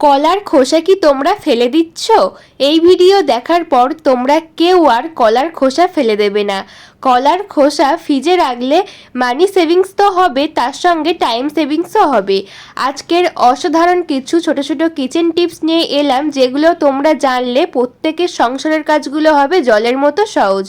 কলার খোসা কি তোমরা ফেলে দিচ্ছ? এই ভিডিও দেখার পর তোমরা কেউ আর কলার খোসা ফেলে দেবে না। কলার খোসা ফ্রিজে রাখলে মানি সেভিংস তো হবে, তার সঙ্গে টাইম সেভিংসও হবে। আজকের অসাধারণ কিছু ছোট ছোট কিচেন টিপস নিয়ে এলাম, যেগুলো তোমরা জানলে প্রত্যেকের সংসারের কাজগুলো হবে জলের মতো সহজ।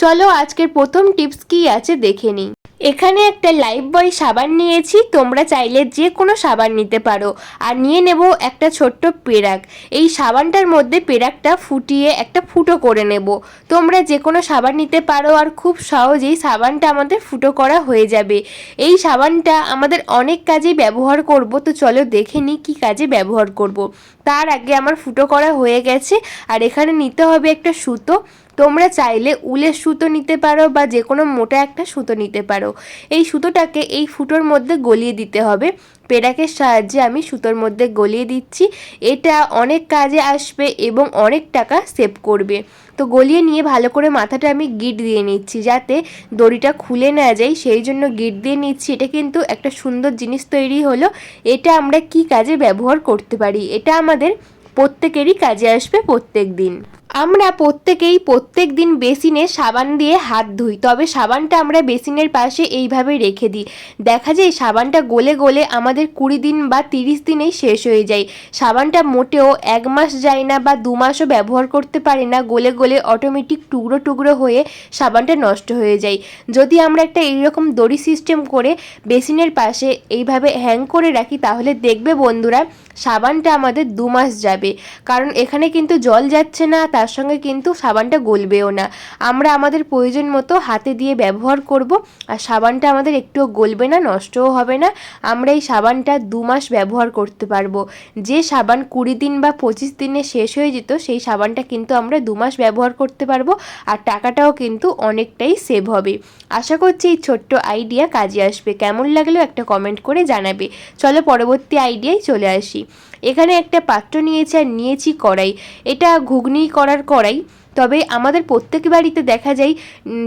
চলো আজকের প্রথম টিপস কি আছে দেখে নিই। এখানে একটা লাইফ বয় সাবান নিয়েছি, তোমরা চাইলে যে কোনো সাবান নিতে পারো। আর নিয়ে নেব একটা ছোট্ট পেরাক। এই সাবানটার মধ্যে পেরাকটা ফুটিয়ে একটা ফুটো করে নেব। তোমরা যে কোনো সাবান নিতে পারো আর খুব সহজেই সাবানটা আমাদের ফুটো করা হয়ে যাবে। এই সাবানটা আমাদের অনেক কাজেই ব্যবহার করব, তো চলো দেখে নিই কী কাজে ব্যবহার করব। তার আগে আমার ফুটো করা হয়ে গেছে, আর এখানে নিতে হবে একটা সুতো। তোমরা চাইলে উলের সুতো নিতে পারো বা যে কোনো মোটা একটা সুতো নিতে পারো। এই সুতোটাকে এই ফুটোর মধ্যে গলিয়ে দিতে হবে। পেরাকের সাহায্যে আমি সুতোর মধ্যে গলিয়ে দিচ্ছি। এটা অনেক কাজে আসবে এবং অনেক টাকা সেভ করবে। তো গলিয়ে নিয়ে ভালো করে মাথাটা আমি গিট দিয়ে নিচ্ছি যাতে দড়িটা খুলে না যায়। সেই জন্য গিট দিয়ে নিচ্ছি। এটা কিন্তু একটা সুন্দর জিনিস তৈরি হলো। এটা আমরা কি কাজে ব্যবহার করতে পারি? এটা আমাদের প্রত্যেকেরই কাজে আসবে প্রত্যেক দিন আমরা প্রত্যেকেই প্রত্যেক দিন বেসিনে সাবান দিয়ে হাত ধুই, তবে সাবানটা আমরা বেসিনের পাশে এইভাবে রেখে দিই। দেখা যায় সাবানটা গলে গলে আমাদের কুড়ি দিন বা তিরিশ দিনেই শেষ হয়ে যায়। সাবানটা মোটেও এক মাস যায় না বা দু মাসও ব্যবহার করতে পারি না, গলে গলে অটোমেটিক টুকরো টুকরো হয়ে সাবানটা নষ্ট হয়ে যায়। যদি আমরা একটা এইরকম দড়ি সিস্টেম করে বেসিনের পাশে এইভাবে হ্যাং করে রাখি, তাহলে দেখবে বন্ধুরা সাবানটা আমাদের দু মাস যাবে। কারণ এখানে কিন্তু জল যাচ্ছে না, তার সঙ্গে কিন্তু সাবানটা গলবেও না। আমরা আমাদের প্রয়োজন মতো হাতে দিয়ে ব্যবহার করব, আর সাবানটা আমাদের একটুও গলবে না, নষ্টও হবে না। আমরা এই সাবানটা দু মাস ব্যবহার করতে পারব। যে সাবান কুড়ি দিন বা পঁচিশ দিনে শেষ হয়ে যেত, সেই সাবানটা কিন্তু আমরা দু মাস ব্যবহার করতে পারব, আর টাকাটাও কিন্তু অনেকটাই সেভ হবে। আশা করছি এই ছোট্ট আইডিয়া কাজে আসবে। কেমন লাগলেও একটা কমেন্ট করে জানাবে। চলো পরবর্তী আইডিয়ায় চলে আসি। এখানে একটা পাত্র নিয়েছি আর নিয়েছি কড়াই। এটা ঘুগনি করার কড়াই। তবে আমাদের প্রত্যেক বাড়িতে দেখা যায়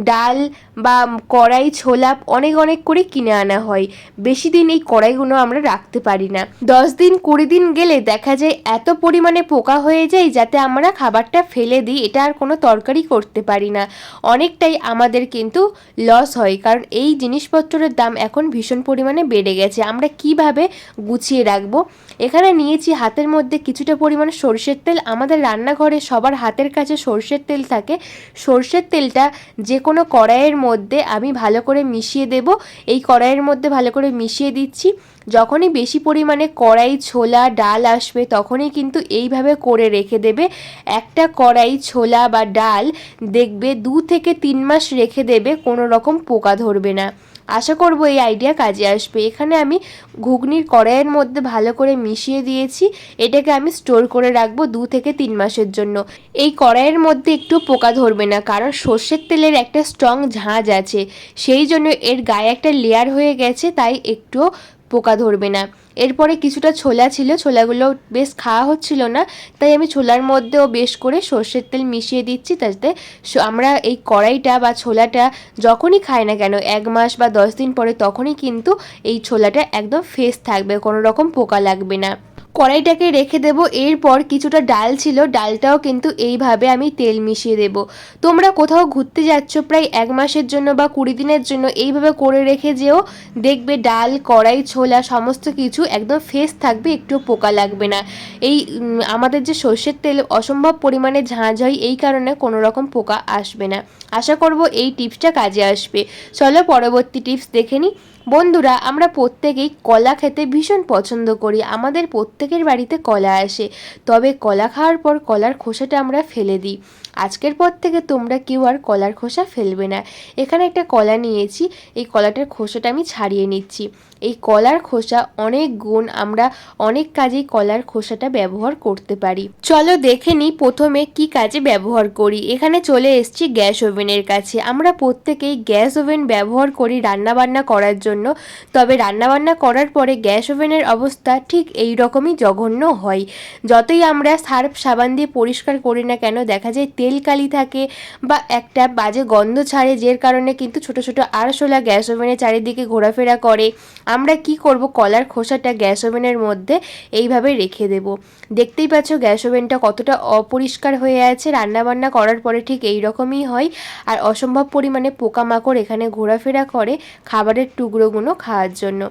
ডাল বা কড়াই, ছোলা অনেক অনেক করে কিনে আনা হয়। বেশি দিন এই কড়াইগুলো আমরা রাখতে পারি না। দশ দিন, কুড়ি দিন গেলে দেখা যায় এত পরিমাণে পোকা হয়ে যায় যাতে আমরা খাবারটা ফেলে দিই, এটা আর কোনো তরকারি করতে পারি না। অনেকটাই আমাদের কিন্তু লস হয়, কারণ এই জিনিসপত্রের দাম এখন ভীষণ পরিমাণে বেড়ে গেছে। আমরা কীভাবে গুছিয়ে রাখব? এখানে নিয়েছি হাতের মধ্যে কিছুটা পরিমাণে সর্ষের তেল। আমাদের রান্নাঘরে সবার হাতের কাছে সর্ষের তেল থাকে, সর্ষের তেলটা যে কোনো কড়াইয়ের মধ্যে আমি ভালো করে মিশিয়ে দেব। এই কড়াইয়ের মধ্যে ভালো করে মিশিয়ে দিচ্ছি। যখনই বেশি পরিমাণে কড়াই, ছোলা, ডাল আসবে তখনই কিন্তু এইভাবে করে রেখে দেবে। একটা কড়াই, ছোলা বা ডাল দেখবে দু থেকে তিন মাস রেখে দেবে, কোনো রকম পোকা ধরবে না। আশা করব এই আইডিয়া কাজে আসবে। এখানে আমি ঘুগনির কড়াইয়ের মধ্যে ভালো করে মিশিয়ে দিয়েছি। এটাকে আমি স্টোর করে রাখব দু থেকে তিন মাসের জন্য। এই কড়াইয়ের মধ্যে একটু পোকা ধরবে না, কারণ সর্ষের তেলের একটা স্ট্রং ঝাঁজ আছে। সেই জন্য এর গায়ে একটা লেয়ার হয়ে গেছে, তাই একটু পোকা ধরবে না। এরপরে কিছুটা ছোলা ছিল, ছোলাগুলো বেশ খাওয়া হচ্ছিল না, তাই আমি ছোলার মধ্যেও বেশ করে সর্ষের তেল মিশিয়ে দিচ্ছি, তাতে আমরা এই কড়াইটা বা ছোলাটা যখনই খাই না কেন, এক মাস বা দশ দিন পরে তখনই কিন্তু এই ছোলাটা একদম ফ্রেশ থাকবে, কোনো রকম পোকা লাগবে না। কড়াইটাকে রেখে দেব। এরপর কিছুটা ডাল ছিল, ডালটাও কিন্তু এইভাবে আমি তেল মিশিয়ে দেব। তোমরা কোথাও ঘুরতে যাচ্ছ প্রায় এক মাসের জন্য বা কুড়ি দিনের জন্য, এইভাবে করে রেখে যেও। দেখবে ডাল, কড়াই, ছোলা, সমস্ত কিছু একদম ফ্রেশ থাকবে একটু পোকা লাগবে না। এই আমাদের যে সর্ষের তেল, অসম্ভব পরিমাণে ঝাঁঝ হয়, এই কারণে কোনো রকম পোকা আসবে না। আশা করব এই টিপসটা কাজে আসবে। চলো পরবর্তী টিপস দেখে নিই বন্ধুরা, আমরা প্রত্যেকেই কলা খেতে ভীষণ পছন্দ করি। আমাদের প্রত্যেকের বাড়িতে কলা আসে। তবে কলা খাওয়ার পর কলার খোসাটা আমরা ফেলে দিই। আজকের পর থেকে তোমরা কেউ আর কলার খোসা ফেলবে না। এখানে একটা কলা নিয়েছি। এই কলাটার খোসাটা আমি ছাড়িয়ে নিচ্ছি। এই কলার খোসা অনেক গুণ আমরা অনেক কাজেই কলার খোসাটা ব্যবহার করতে পারি। চলো দেখে নিই প্রথমে কি কাজে ব্যবহার করি। এখানে চলে এসছি গ্যাস ওভেনের কাছে। আমরা প্রত্যেকেই গ্যাস ওভেন ব্যবহার করি রান্নাবান্না করার জন্য। তবে রান্নাবান্না করার পরে গ্যাস ওভেনের অবস্থা ঠিক এই রকমই জঘন্য হয়। যতই আমরা সার্ফ সাবান দিয়ে পরিষ্কার করি না কেন, দেখা যায় তেল কালি থাকে বা একটা বাজে গন্ধ ছাড়ে, যের কারণে কিন্তু ছোট ছোট আরশোলা গ্যাস ওভেনের চারিদিকে ঘোরাফেরা করে। আমরা কি করব? কলার খোসাটা গ্যাস ওভেনের মধ্যে এইভাবে রেখে দেব। দেখতেই পাচ্ছ গ্যাস ওভেনটা কতটা অপরিষ্কার হয়ে আছে। রান্নাবান্না করার পরে ঠিক এই রকমই হয়। আর অসম্ভব পরিমাণে পোকামাকড় এখানে ঘোরাফেরা করে খাবারের টুকরোগুলো খাওয়ার জন্য।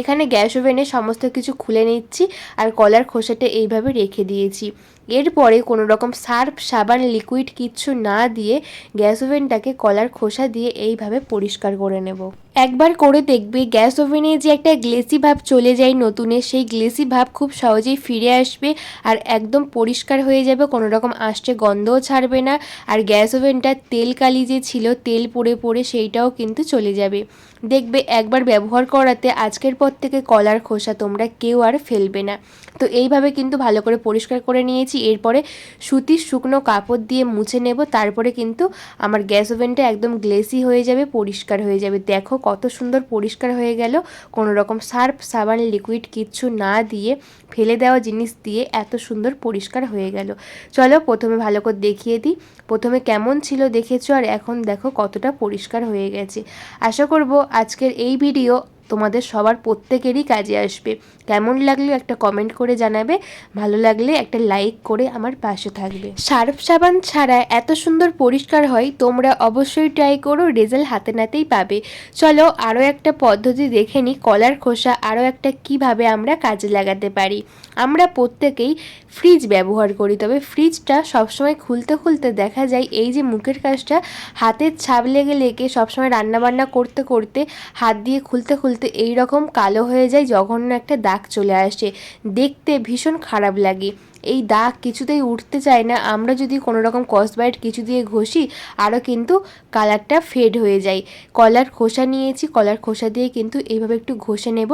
এখানে গ্যাস ওভেনে সমস্ত কিছু খুলে নিচ্ছি। আর কলার খোসাটা এইভাবে রেখে দিয়েছি। এরপরে কোনো রকম সার্ফ, সাবান, লিকুইড কিচ্ছু না দিয়ে গ্যাস ওভেনটাকে কলার খোসা দিয়ে এইভাবে পরিষ্কার করে নেব। একবার করে দেখবে গ্যাস ওভেনে যে একটা গ্লেসি ভাব চলে যায় নতুনে সেই গ্লেসি ভাব খুব সহজেই ফিরে আসবে আর একদম পরিষ্কার হয়ে যাবে কোনো রকম আষ্টে গন্ধও ছাড়বে না আর গ্যাস ওভেনটা তেল কালি যে ছিল, তেল পড়ে পড়ে সেইটাও কিন্তু চলে যাবে। দেখবে একবার ব্যবহার করাতে আজকের পর থেকে কলার খোসা তোমরা কেউ আর ফেলবে না। তো এইভাবে কিন্তু ভালো করে পরিষ্কার করে নিয়েছি। এরপরে সুতির শুকনো কাপড় দিয়ে মুছে নেব, তারপরে কিন্তু আমার গ্যাস ওভেনটা একদম গ্লেসি হয়ে যাবে, পরিষ্কার হয়ে যাবে। দেখো কত সুন্দর পরিষ্কার হয়ে গেল, কোনো রকম সার্ফ, সাবান, লিকুইড কিচ্ছু না দিয়ে ফেলে দেওয়া জিনিস দিয়ে এত সুন্দর পরিষ্কার হয়ে গেল। চলো প্রথমে ভালো করে দেখিয়ে দিই, প্রথমে কেমন ছিল দেখেছ, আর এখন দেখো কতটা পরিষ্কার হয়ে গেছে। আশা করব আজকের এই ভিডিও তোমাদের সবার প্রত্যেকেরই কাজে আসবে। কেমন লাগল একটা কমেন্ট করে জানাবে, ভালো লাগলে একটা লাইক করে আমার পাশে থাকবে। সার্ফ সাবান ছাড়া এত সুন্দর পরিষ্কার হয়, তোমরা অবশ্যই ট্রাই করো রেজাল্ট হাতে নাতেই পাবে। চলো আরও একটা পদ্ধতি দেখে নিই, কলার খোসা আরও একটা কীভাবে আমরা কাজে লাগাতে পারি। আমরা প্রত্যেকেই ফ্রিজ ব্যবহার করি, তবে ফ্রিজটা সবসময় খুলতে খুলতে দেখা যায়, এই যে মুখের কাজটা, হাতের ছাপ লেগে লেগে সবসময় রান্নাবান্না করতে করতে হাত দিয়ে খুলতে খুলতে এই রকম কালো হয়ে যায় জঘন্য একটা দাগ চলে আসে। দেখতে ভীষণ খারাপ লাগে। এই দাগ কিছুতেই উঠতে চায় না। আমরা যদি কোনো রকম কসবাইট কিছু দিয়ে ঘষি আরও কিন্তু কালারটা ফেড হয়ে যায়। কলার খোসা নিয়েছি কলার খোসা দিয়ে কিন্তু এইভাবে একটু ঘষে নেব।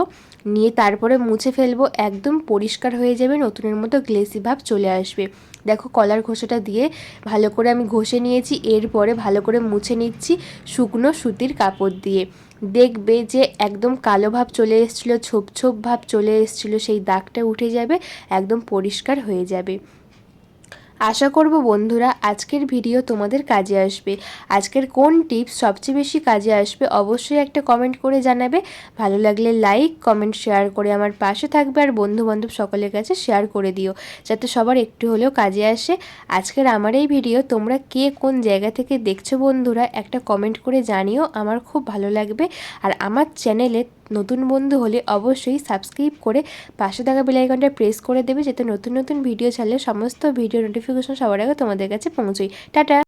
নিয়ে তারপরে মুছে ফেলব, একদম পরিষ্কার হয়ে যাবে, নতুনের মতো গ্লেসি ভাব চলে আসবে। দেখো কলার ঘষাটা দিয়ে ভালো করে আমি ঘষে নিয়েছি, এরপরে ভালো করে মুছে নিচ্ছি শুকনো সুতির কাপড় দিয়ে। দেখবে যে একদম কালো ভাব চলে এসেছিল, ছোপ ছোপ ভাব চলে এসেছিল, সেই দাগটা উঠে যাবে, একদম পরিষ্কার হয়ে যাবে। আশা করব বন্ধুরা আজকের ভিডিও তোমাদের কাজে আসবে। আজকের কোন টিপস সবচেয়ে বেশি কাজে আসবে অবশ্যই একটা কমেন্ট করে জানাবে। ভালো লাগলে লাইক কমেন্ট শেয়ার করে আমার পাশে থাকবে আর বন্ধু বান্ধব সকলের কাছে শেয়ার করে দিও। যাতে সবার একটু হলেও কাজে আসে। আজকের আমার এই ভিডিও তোমরা কে কোন জায়গা থেকে দেখছ বন্ধুরা একটা কমেন্ট করে জানিও। আমার খুব ভালো লাগবে। আর আমার চ্যানেলে নতুন বন্ধু হলে অবশ্যই সাবস্ক্রাইব করে পাশে থাকা বেলাইকনটা প্রেস করে দেবে, যাতে নতুন নতুন ভিডিও ছাড়লে সমস্ত ভিডিও নোটিফিকেশন সবার আগে তোমাদের কাছে পৌঁছই টাটা!